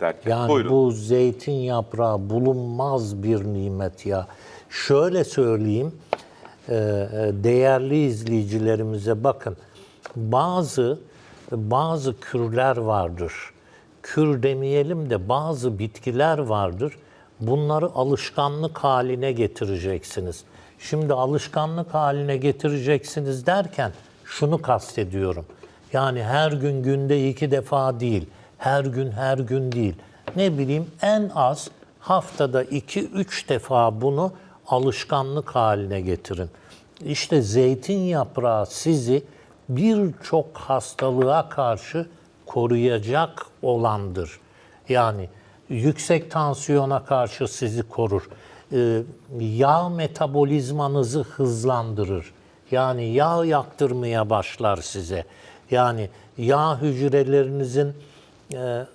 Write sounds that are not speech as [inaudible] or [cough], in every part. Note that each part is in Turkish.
derken. Yani Buyurun. bu zeytin yaprağı bulunmaz bir nimet ya. Şöyle söyleyeyim, e, e, değerli izleyicilerimize bakın. Bazı bazı kürler vardır. Kür demeyelim de bazı bitkiler vardır. Bunları alışkanlık haline getireceksiniz. Şimdi alışkanlık haline getireceksiniz derken şunu kastediyorum. Yani her gün günde iki defa değil, her gün her gün değil. Ne bileyim en az haftada iki üç defa bunu alışkanlık haline getirin. İşte zeytin yaprağı sizi birçok hastalığa karşı koruyacak olandır. Yani yüksek tansiyona karşı sizi korur. Ee, yağ metabolizmanızı hızlandırır. Yani yağ yaktırmaya başlar size. Yani yağ hücrelerinizin e,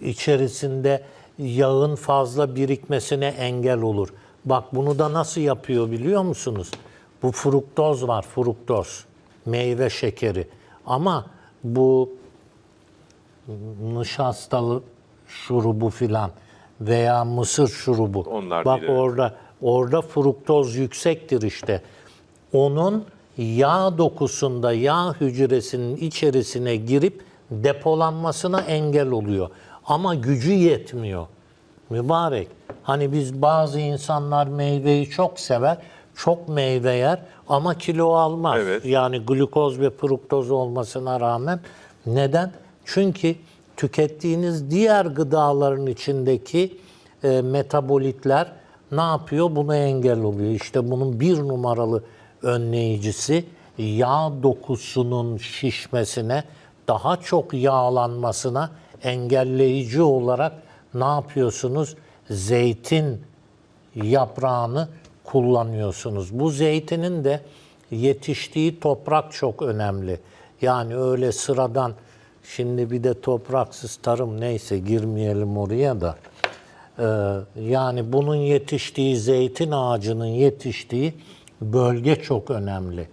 içerisinde yağın fazla birikmesine engel olur. Bak bunu da nasıl yapıyor biliyor musunuz? Bu fruktoz var, fruktoz. Meyve şekeri. Ama bu nişastalı şurubu filan veya mısır şurubu. Onlar Bak evet. orada orada fruktoz yüksektir işte. Onun yağ dokusunda yağ hücresinin içerisine girip depolanmasına engel oluyor. Ama gücü yetmiyor. Mübarek. Hani biz bazı insanlar meyveyi çok sever, çok meyve yer ama kilo almaz. Evet. Yani glukoz ve fruktoz olmasına rağmen. Neden? Çünkü tükettiğiniz diğer gıdaların içindeki e, metabolitler ne yapıyor? Buna engel oluyor. İşte bunun bir numaralı önleyicisi yağ dokusunun şişmesine, daha çok yağlanmasına engelleyici olarak ne yapıyorsunuz? Zeytin yaprağını kullanıyorsunuz. Bu zeytinin de yetiştiği toprak çok önemli. Yani öyle sıradan şimdi bir de topraksız tarım neyse girmeyelim oraya da. Ee, yani bunun yetiştiği zeytin ağacının yetiştiği bölge çok önemli.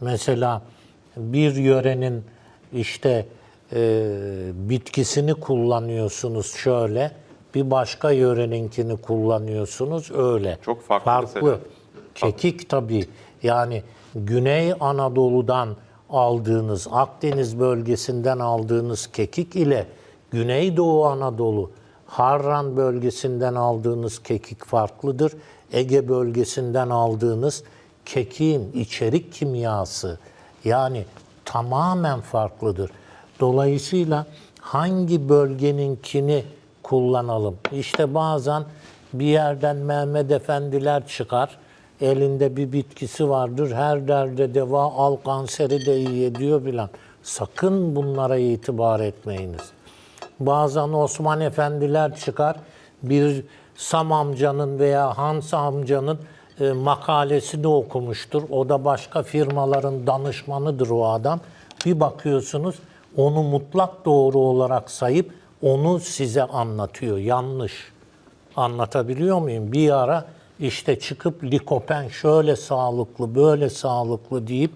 Mesela bir yörenin işte e, bitkisini kullanıyorsunuz şöyle, bir başka yörenininkini kullanıyorsunuz öyle. Çok farklı Farklı. mesela. Kekik tabii. Yani Güney Anadolu'dan aldığınız, Akdeniz bölgesinden aldığınız kekik ile Güneydoğu Anadolu, Harran bölgesinden aldığınız kekik farklıdır. Ege bölgesinden aldığınız kekiğin içerik kimyası yani tamamen farklıdır. Dolayısıyla hangi bölgeninkini kullanalım? İşte bazen bir yerden Mehmet Efendiler çıkar. Elinde bir bitkisi vardır. Her derde deva, al kanseri de iyi ediyor filan. Sakın bunlara itibar etmeyiniz. Bazen Osman Efendiler çıkar. Bir Sam amcanın veya Hans amcanın e, makalesini okumuştur. O da başka firmaların danışmanıdır o adam. Bir bakıyorsunuz onu mutlak doğru olarak sayıp onu size anlatıyor. Yanlış. Anlatabiliyor muyum? Bir ara işte çıkıp likopen şöyle sağlıklı, böyle sağlıklı deyip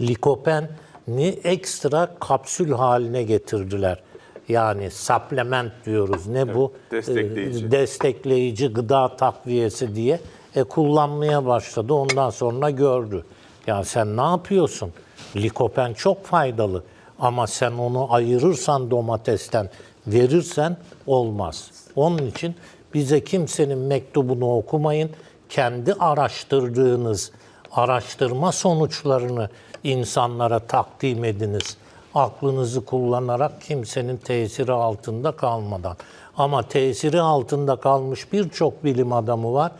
likopeni ekstra kapsül haline getirdiler. Yani supplement diyoruz. Ne bu? destekleyici. Ee, destekleyici gıda takviyesi diye e, kullanmaya başladı. Ondan sonra gördü. Ya sen ne yapıyorsun? Likopen çok faydalı ama sen onu ayırırsan domatesten verirsen olmaz. Onun için bize kimsenin mektubunu okumayın. Kendi araştırdığınız araştırma sonuçlarını insanlara takdim ediniz. Aklınızı kullanarak kimsenin tesiri altında kalmadan. Ama tesiri altında kalmış birçok bilim adamı var.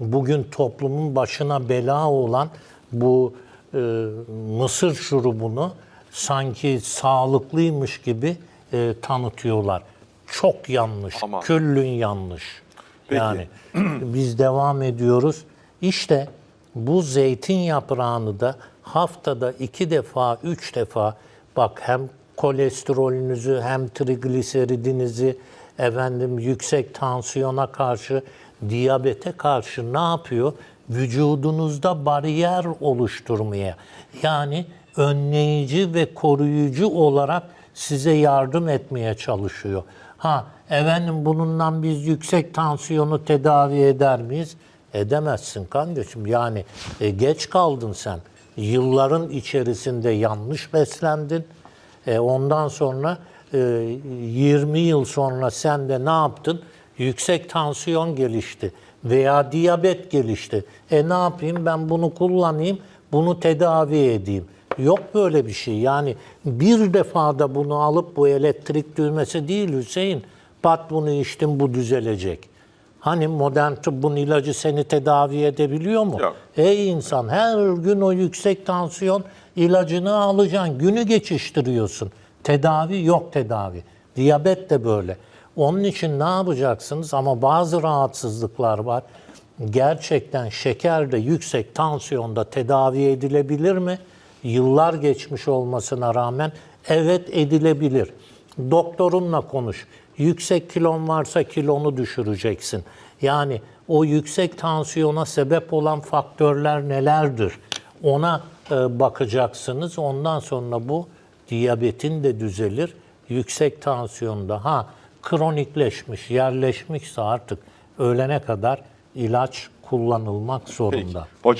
Bugün toplumun başına bela olan bu e, mısır şurubunu sanki sağlıklıymış gibi e, tanıtıyorlar. Çok yanlış, Ama- küllün yanlış. Peki. Yani [clears throat] biz devam ediyoruz. İşte bu zeytin yaprağını da haftada iki defa, üç defa bak hem kolesterolünüzü hem trigliseridinizi efendim yüksek tansiyona karşı, diyabete karşı ne yapıyor? Vücudunuzda bariyer oluşturmaya yani önleyici ve koruyucu olarak size yardım etmeye çalışıyor. Ha efendim bununla biz yüksek tansiyonu tedavi eder miyiz? Edemezsin kardeşim. Yani e, geç kaldın sen. Yılların içerisinde yanlış beslendin. E, ondan sonra e, 20 yıl sonra sen de ne yaptın? Yüksek tansiyon gelişti veya diyabet gelişti. E ne yapayım ben bunu kullanayım, bunu tedavi edeyim. Yok böyle bir şey. Yani bir defada bunu alıp bu elektrik düğmesi değil Hüseyin. Pat bunu içtim bu düzelecek. Hani modern tıbbın ilacı seni tedavi edebiliyor mu? Yok. Ey insan her gün o yüksek tansiyon ilacını alacaksın. Günü geçiştiriyorsun. Tedavi yok tedavi. Diyabet de böyle. Onun için ne yapacaksınız? Ama bazı rahatsızlıklar var. Gerçekten şeker de yüksek tansiyonda tedavi edilebilir mi? Yıllar geçmiş olmasına rağmen evet edilebilir. Doktorunla konuş. Yüksek kilon varsa kilonu düşüreceksin. Yani o yüksek tansiyona sebep olan faktörler nelerdir? Ona e, bakacaksınız. Ondan sonra bu diyabetin de düzelir. Yüksek tansiyonda ha kronikleşmiş, yerleşmişse artık ölene kadar ilaç kullanılmak zorunda. Hocam